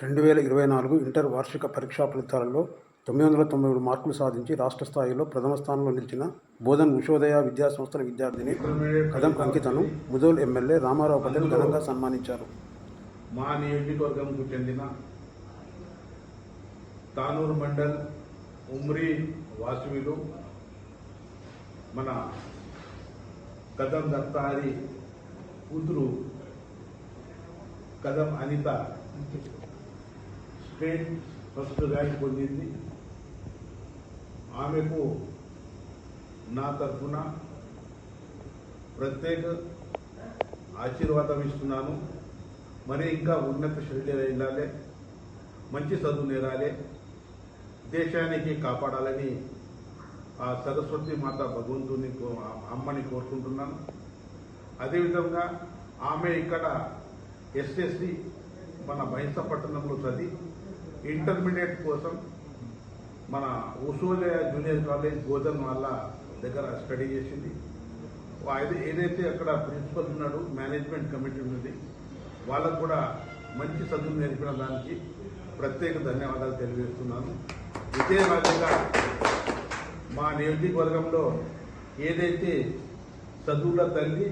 రెండు వేల ఇరవై నాలుగు ఇంటర్ వార్షిక పరీక్షా ఫలితాలలో తొమ్మిది వందల తొంభై మూడు మార్కులు సాధించి రాష్ట్ర స్థాయిలో ప్రథమ స్థానంలో నిలిచిన బోధన్ ఉషోదయ విద్యా సంస్థల విద్యార్థిని కదం అంకితను ముదోల్ ఎమ్మెల్యే రామారావు పటేల్ ఘనంగా సన్మానించారు. మా నియోజకవర్గంకు చెందిన తానూరు మండల్ ఉమ్రి వాసవిలు మన కదం దత్తారి కూతురు కదం అనిత స్టేట్ ఫస్ట్ ర్యాంక్ పొందింది. ఆమెకు నా తరఫున ప్రత్యేక ఆశీర్వాదం ఇస్తున్నాను మరి ఇంకా ఉన్నత శ్రేణిలో వెళ్ళాలి మంచి చదువు నేరాలి. దేశానికి కాపాడాలని ఆ సరస్వతి మాత భగవంతుని కో- అమ్మని కోరుకుంటున్నాను. అదేవిధంగా ఆమె ఇక్కడ ఎస్ఎస్సి మన బహింసపట్టణంలో చదివి ఇంటర్మీడియట్ కోసం మన ఉసూలే జూనియర్ కాలేజ్ గోదన్ వాళ్ళ దగ్గర స్టడీ చేసింది. ఏదైతే అక్కడ ప్రిన్సిపల్ ఉన్నాడు మేనేజ్మెంట్ కమిటీ ఉన్నది వాళ్ళకు కూడా మంచి చదువు నేర్పిన దానికి ప్రత్యేక ధన్యవాదాలు తెలియజేస్తున్నాను. ఇదే మాదిరిగా మా నియోజకవర్గంలో ఏదైతే చదువుల తల్లి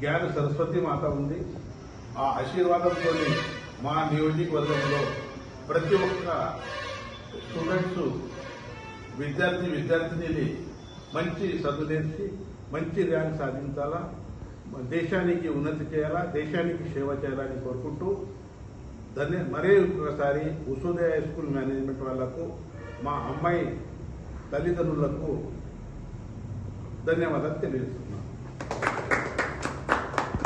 జ్ఞాన సరస్వతి మాత ఉంది ఆ ఆశీర్వాదంతో మా నియోజకవర్గంలో ప్రతి ఒక్క స్టూడెంట్స్ విద్యార్థి విద్యార్థినిని మంచి చదువు నేర్చి మంచి ర్యాంక్ సాధించాలా దేశానికి ఉన్నతి చేయాలా దేశానికి సేవ చేయాలని కోరుకుంటూ దాన్ని మరే ఒకసారి ఉసోదయ స్కూల్ మేనేజ్మెంట్ వాళ్ళకు మా అమ్మాయి తల్లిదండ్రులకు ధన్యవాదాలు తెలియజేస్తున్నాను.